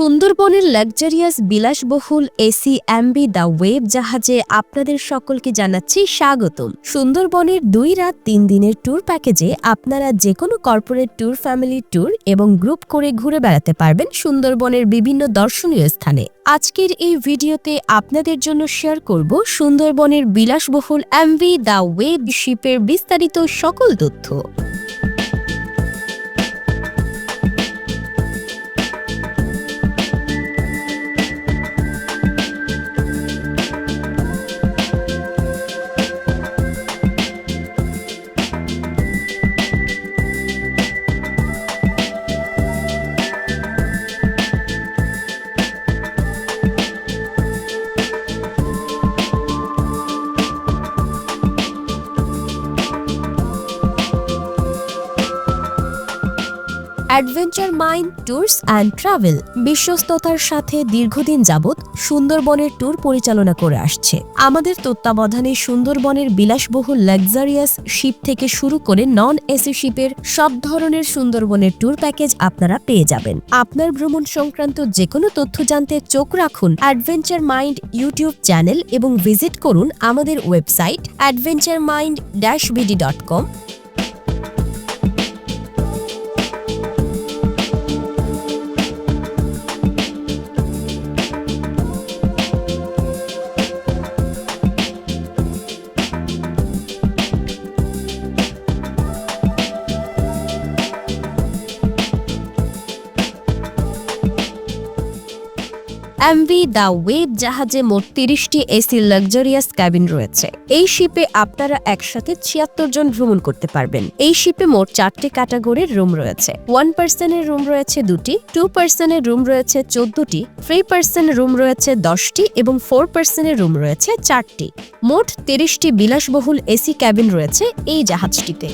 সুন্দরবনের লাক্সারিয়াস বিলাসবহুল AC Aamby the web জাহাজে আপনাদের সকলকে জানাচ্ছি স্বাগতম। সুন্দরবনের দুই রাত তিন দিনের ট্যুর প্যাকেজে আপনারা যে কোনো কর্পোরেট ট্যুর ফ্যামিলি ট্যুর এবং গ্রুপ করে ঘুরে বেড়াতে পারবেন সুন্দরবনের বিভিন্ন দর্শনীয় স্থানে। আজকের এই ভিডিওতে আপনাদের জন্য শেয়ার করব সুন্দরবনের বিলাসবহুল অ্যাম্বি দ্য ওয়েব শিপের বিস্তারিত সকল তথ্য। Adventure Mind Tours and Travel, বিশ্বস্ততার সাথে দীর্ঘদিন যাবৎ সুন্দরবনের ট্যুর পরিচালনা করে আসছে। আমাদের তত্ত্বাবধানে সুন্দরবনের বিলাসবহুল লাক্সারিয়াস শিপ থেকে শুরু করে নন এসি শিপের সব ধরনের সুন্দরবনের ট্যুর প্যাকেজ আপনারা পেয়ে যাবেন। আপনার ভ্রমণ সংক্রান্ত যে কোনো তথ্য জানতে চোখ রাখুন অ্যাডভেঞ্চার মাইন্ড ইউটিউব চ্যানেল এবং ভিজিট করুন আমাদের website Adventure Mind dash BD dot com MV The Web জাহাজে মোট তিরিশটি এসি লাক্সারিয়াস ক্যাবিন রয়েছে। এই শিপে আপনারা একসাথে ছিয়াত্তর জন ভ্রমণ করতে পারবেন। এই শিপে মোট চারটি ক্যাটাগরির রুম রয়েছে। ওয়ান পার্সনের রুম রয়েছে দুটি, টু পার্সনের রুম রয়েছে চোদ্দটি, থ্রি পার্সন রুম রয়েছে দশটি এবং ফোর পার্সনের রুম রয়েছে চারটি। মোট তিরিশটি বিলাসবহুল এসি ক্যাবিন রয়েছে এই জাহাজটিতে।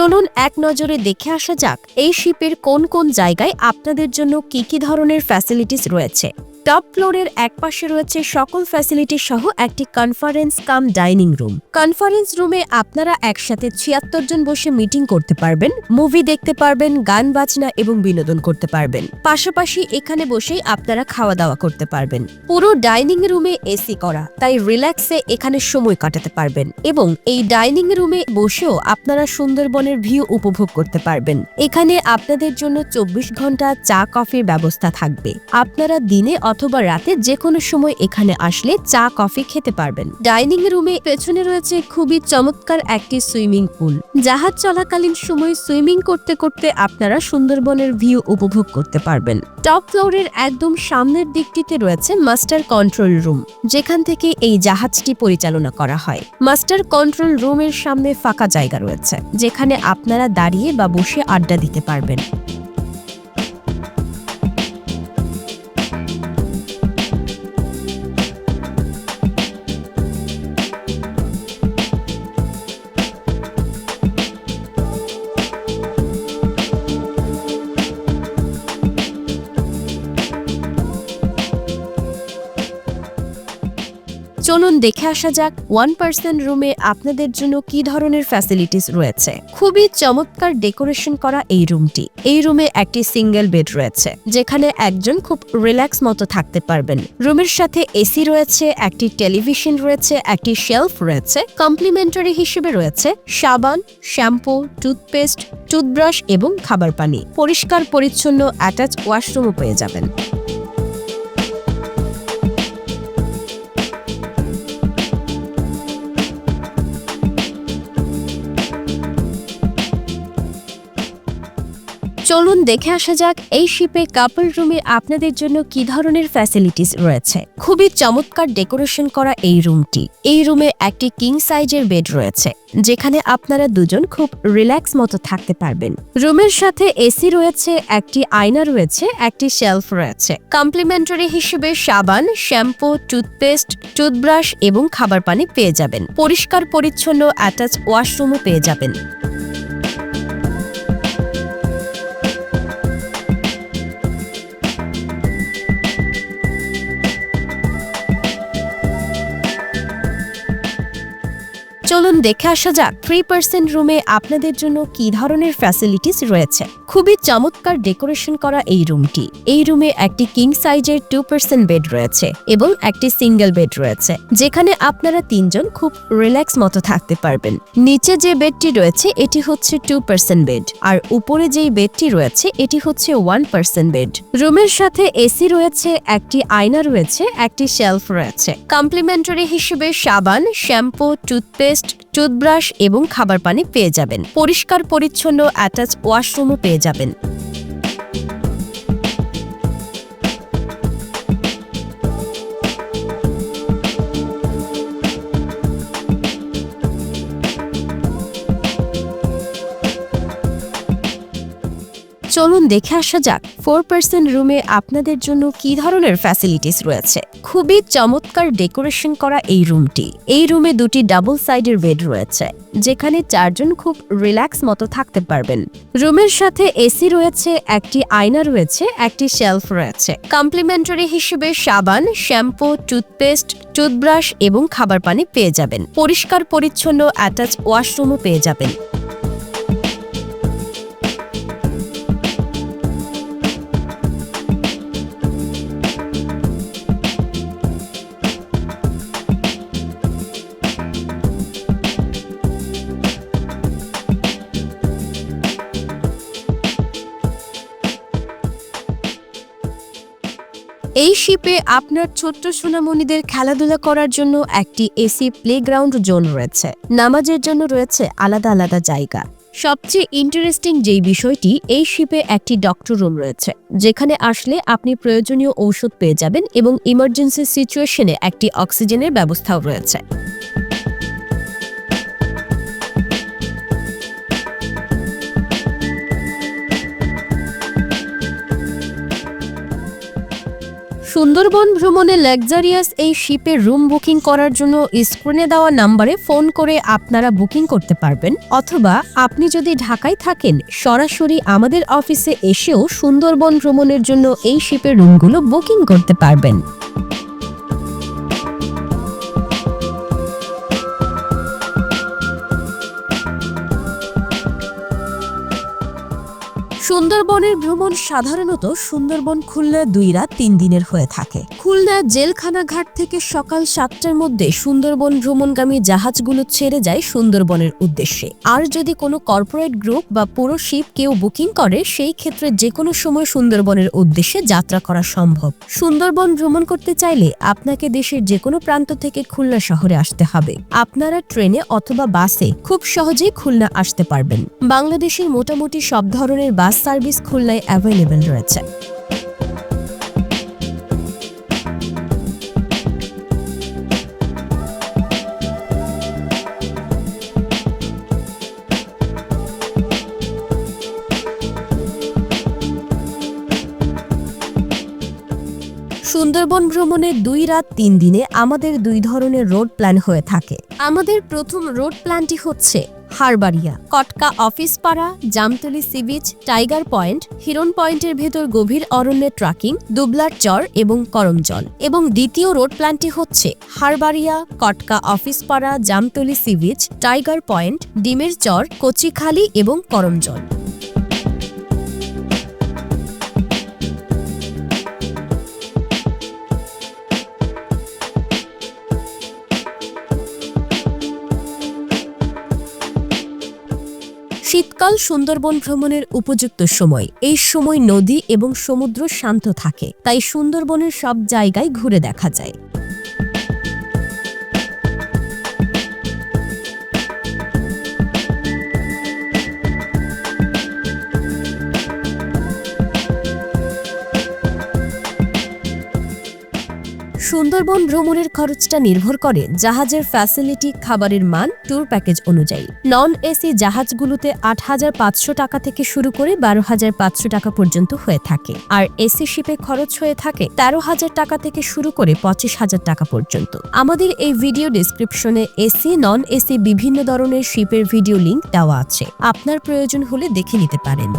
চলুন এক নজরে দেখে আসা যাক, এই শিপের কোন কোন জায়গায় আপনাদের জন্য কি কি ধরনের ফ্যাসিলিটিস রয়েছে। টপ ফ্লোরের একপাশে রয়েছে সকল ফ্যাসিলিটি সহ একটি conference cum dining room conference রুমে আপনারা একসাথে ছিয়াত্তর জন বসে মিটিং করতে পারবেন মুভি দেখতে পারবেন, গান বাজনা এবং বিনোদন করতে পারবেন। পাশাপাশি এখানে বসেই আপনারা খাওয়া দাওয়া করতে পারবেন। পুরো ডাইনিং রুমে এসি করা, তাই রিল্যাক্সে এখানে সময় কাটাতে পারবেন এবং এই ডাইনিং রুমে বসেও আপনারা সুন্দরবনের ভিউ উপভোগ করতে পারবেন। এখানে আপনাদের জন্য চব্বিশ ঘণ্টা চা কফির ব্যবস্থা থাকবে। আপনারা দিনে অথবা রাতে যে কোনো সময় এখানে আসলে চা, কফি খেতে পারবেন। ডাইনিং রুমে পেছনে রয়েছে খুবই চমৎকার একটি সুইমিং পুল। জাহাজ চলাকালীন সময় সুইমিং করতে করতে আপনারা সুন্দরবনের ভিউ উপভোগ করতে পারবেন। টপ ফ্লোরের একদম সামনের দিকটিতে রয়েছে মাস্টার কন্ট্রোল রুম, যেখান থেকে এই জাহাজটি পরিচালনা করা হয়। মাস্টার কন্ট্রোল রুমের সামনে ফাঁকা জায়গা রয়েছে, যেখানে আপনারা দাঁড়িয়ে বা বসে আড্ডা দিতে পারবেন। দেখে আসা যাক ওয়ান পার্সন রুমে আপনাদের জন্য কি ধরনের ফ্যাসিলিটিস রয়েছে। খুবই চমৎকার ডেকোরেশন করা এই রুমটি এই রুমে একটি সিঙ্গেল বেড রয়েছে, যেখানে একজন খুব রিল্যাক্স মতো থাকতে পারবেন। রুমের সাথে এসি রয়েছে, একটি টেলিভিশন রয়েছে, একটি শেলফ রয়েছে কমপ্লিমেন্টারি হিসেবে রয়েছে সাবান শ্যাম্পু টুথপেস্ট টুথব্রাশ এবং খাবার পানি। পরিষ্কার, পরিচ্ছন্ন অ্যাটাচ ওয়াশরুমও পেয়ে যাবেন। দেখে আসা যাক এই শিপে কাপল রুমে আপনাদের জন্য কি ধরনের ফ্যাসিলিটিস রয়েছে। খুবই চমৎকার ডেকোরেশন করা এই রুমটি এই রুমে একটি কিং সাইজের বেড রয়েছে, যেখানে আপনারা দুজন খুব রিল্যাক্স মতো থাকতে পারবেন। রুমের সাথে এসি রয়েছে, একটি আয়না রয়েছে, একটি শেলফ রয়েছে। কমপ্লিমেন্টারি হিসেবে সাবান শ্যাম্পু টুথপেস্ট টুথব্রাশ এবং খাবার পানি পেয়ে যাবেন। পরিষ্কার পরিচ্ছন্ন অ্যাটাচ ওয়াশরুমও পেয়ে যাবেন। চলুন দেখে আসা যাক থ্রি পার্সেন্ট রুমে আপনাদের জন্য কি ধরনের ফ্যাসিলিটিস রয়েছে। খুবই চমৎকার ডেকোরেশন করা এই রুমটি এই রুমে একটি কিং সাইজের টু পার্সেন্ট বেড রয়েছে এবং একটি সিঙ্গেল বেড রয়েছে, যেখানে আপনারা তিনজন খুব রিল্যাক্স মতো থাকতে পারবেন। নিচে যে বেডটি রয়েছে, এটি হচ্ছে টু পার্সেন্ট বেড আর উপরে যেই বেডটি রয়েছে, এটি হচ্ছে ওয়ান পার্সেন্ট বেড রুমের সাথে এসি রয়েছে, একটি আয়না রয়েছে, একটি শেলফ রয়েছে। কমপ্লিমেন্টারি হিসেবে সাবান, শ্যাম্পু টুথপেস্ট টুথব্রাশ এবং খাবার পানি পেয়ে যাবেন। পরিষ্কার পরিচ্ছন্ন অ্যাটাচ ওয়াশরুমও পেয়ে যাবেন। চলুন দেখে আসা যাক ফোর পার্সেন্ট রুমে আপনাদের জন্য কি ধরনের ফ্যাসিলিটিস রয়েছে? খুবই চমৎকার ডেকোরেশন করা এই রুমটি এই রুমে দুটি ডাবল সাইডের বেড রয়েছে, যেখানে চারজন খুব রিল্যাক্স মতো থাকতে পারবেন। রুমের সাথে এসি রয়েছে, একটি আয়না রয়েছে, একটি শেলফ রয়েছে। কমপ্লিমেন্টারি হিসেবে সাবান, শ্যাম্পু টুথপেস্ট টুথব্রাশ এবং খাবার পানি পেয়ে যাবেন। পরিষ্কার পরিচ্ছন্ন অ্যাটাচ ওয়াশরুমও পেয়ে যাবেন। এই শিপে আপনার ছোট্ট সোনামণিদের খেলাধুলা করার জন্য একটি এসি প্লেগ্রাউন্ড জোন রয়েছে। নামাজের জন্য রয়েছে আলাদা আলাদা জায়গা। সবচেয়ে ইন্টারেস্টিং যেই বিষয়টি, এই শিপে একটি ডক্টর রুম রয়েছে, যেখানে আসলে আপনি প্রয়োজনীয় ঔষধ পেয়ে যাবেন এবং ইমার্জেন্সি সিচুয়েশনে একটি অক্সিজেনের ব্যবস্থাও রয়েছে। সুন্দরবন ভ্রমণে লাক্সারিয়াস এই শিপে রুম বুকিং করার জন্য স্ক্রিনে দেওয়া নাম্বারে ফোন করে আপনারা বুকিং করতে পারবেন। অথবা আপনি যদি ঢাকায় থাকেন, সরাসরি আমাদের অফিসে এসেও সুন্দরবন ভ্রমণের জন্য এই শিপের রুমগুলো বুকিং করতে পারবেন। সুন্দরবনের ভ্রমণ সাধারণত সুন্দরবন খুলনা দুই রাত তিন দিনের হয়ে থাকে। খুলনা জেলখানা ঘাট থেকে সকাল সাতটার মধ্যে সুন্দরবন ভ্রমণগামী জাহাজগুলো ছেড়ে যায় সুন্দরবনের উদ্দেশ্যে। আর যদি কোনো কর্পোরেট গ্রুপ বা পুরো শিপ কেউ বুকিং করে, সেই ক্ষেত্রে যে কোনো সময় সুন্দরবনের উদ্দেশ্যে যাত্রা করা সম্ভব। সুন্দরবন ভ্রমণ করতে চাইলে আপনাকে দেশের যে কোনো প্রান্ত থেকে খুলনা শহরে আসতে হবে। আপনারা ট্রেনে অথবা বাসে খুব সহজেই খুলনা আসতে পারবেন। বাংলাদেশের মোটামুটি সব ধরনের বাস সার্ভিস খুলনায় অ্যাভেলেবেল রয়েছে। সুন্দরবন ভ্রমণের দুই রাত, তিন দিনে আমাদের দুই ধরনের রোড প্ল্যান হয়ে থাকে। আমাদের প্রথম রোড প্ল্যানটি হচ্ছে হারবাড়িয়া কটকা অফিস পাড়া, Jamtoli sea beach, tiger point Hiron পয়েন্টের ভেতর গভীর অরণ্যে ট্রাকিং, দুবলার চর এবং করমজল। এবং দ্বিতীয় রোড প্ল্যানটি হচ্ছে হারবাড়িয়া কটকা অফিস পাড়া, Jamtoli sea beach, tiger point, ডিমের চর, কচিখালি এবং করমজল। শীতকাল সুন্দরবন ভ্রমণের উপযুক্ত সময়। এই সময় নদী এবং সমুদ্র শান্ত থাকে, তাই সুন্দরবনের সব জায়গায় ঘুরে দেখা যায়। সুন্দরবন ভ্রমণের খরচটা নির্ভর করে জাহাজের ফ্যাসিলিটি খাবারের মান ট্যুর প্যাকেজ অনুযায়ী। নন এসি জাহাজগুলোতে আট হাজার পাঁচশো টাকা থেকে শুরু করে বারো হাজার পাঁচশো টাকা পর্যন্ত হয়ে থাকে। আর এসি শিপে খরচ হয়ে থাকে তেরো হাজার টাকা থেকে শুরু করে পঁচিশ হাজার টাকা পর্যন্ত। আমাদের এই ভিডিও ডিসক্রিপশনে এসি নন এসি বিভিন্ন ধরনের শিপের ভিডিও লিঙ্ক দেওয়া আছে। আপনার প্রয়োজন হলে দেখে নিতে পারেন।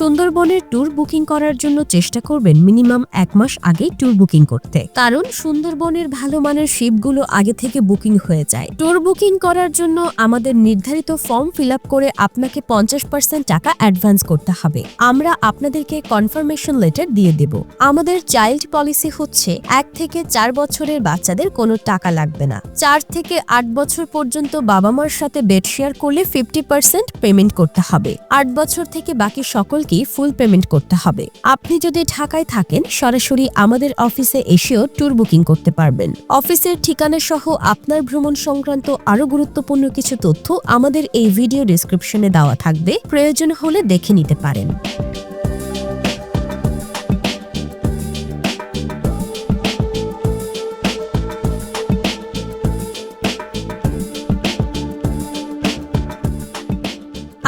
সুন্দরবনের ট্যুর বুকিং করার জন্য চেষ্টা করবেন মিনিমাম এক মাস আগেই ট্যুর বুকিং করতে। কারণ সুন্দরবনের ভালো মানের শিপগুলো আগে থেকে বুকিং হয়ে যায়। ট্যুর বুকিং করার জন্য আমাদের নির্ধারিত ফর্ম ফিল করে আপনাকে পঞ্চাশ পার্সেন্ট টাকা অ্যাডভান্স করতে হবে। আমরা আপনাদেরকে কনফার্মেশন লেটার দিয়ে দেব। আমাদের চাইল্ড পলিসি হচ্ছে, এক থেকে চার বছরের বাচ্চাদের কোনো টাকা লাগবে না। চার থেকে আট বছর পর্যন্ত বাবা মার সাথে বেড শেয়ার করলে ফিফটি পার্সেন্ট পেমেন্ট করতে হবে। আট বছর থেকে বাকি সকলকেই ফুল পেমেন্ট করতে হবে। আপনি যদি ঢাকায় থাকেন, সরাসরি আমাদের অফিসে এসেও ট্যুর বুকিং করতে পারবেন। অফিসের ঠিকানা সহ আপনার ভ্রমণ সংক্রান্ত আরও গুরুত্বপূর্ণ কিছু তথ্য আমাদের এই ভিডিও ডিসক্রিপশনে দেওয়া থাকবে। প্রয়োজন হলে দেখে নিতে পারেন।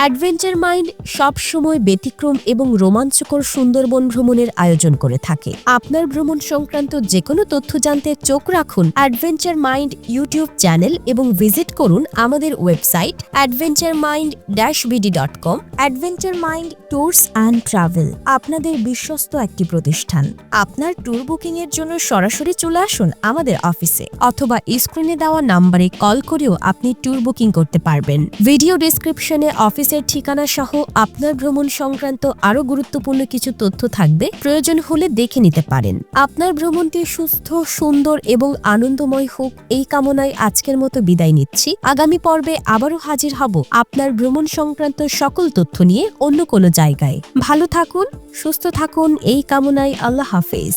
অ্যাডভেঞ্চার মাইন্ড সব সময় ব্যতিক্রম এবং রোমাঞ্চকর সুন্দরবন ভ্রমণের আয়োজন করে থাকে। আপনার ভ্রমণ সংক্রান্ত যে কোনো তথ্য জানতে চোখ রাখুন অ্যাডভেঞ্চার মাইন্ড ইউটিউব চ্যানেল এবং ভিজিট করুন আমাদের website Adventure Mind dash BD dot com, Adventure Mind Tours and Travel, আপনাদের বিশ্বস্ত একটি প্রতিষ্ঠান। আপনার ট্যুর বুকিং এর জন্য সরাসরি চলে আসুন আমাদের অফিসে অথবা স্ক্রিনে দেওয়া নাম্বারে কল করেও আপনি ট্যুর বুকিং করতে পারবেন। ভিডিও ডেসক্রিপশনে অফিসের ঠিকানা সহ আপনার ভ্রমণ সংক্রান্ত আরও গুরুত্বপূর্ণ কিছু তথ্য থাকবে, প্রয়োজন হলে দেখে নিতে পারেন। আপনার ভ্রমণটি সুস্থ, সুন্দর এবং আনন্দময় হোক, এই কামনায় আজকের মতো বিদায় নিচ্ছি। আগামী পর্বে আবারও হাজির হব আপনার ভ্রমণ সংক্রান্ত সকল তথ্য নিয়ে অন্য কোনো জায়গায়। ভালো থাকুন, সুস্থ থাকুন, এই কামনায় আল্লাহ হাফেজ।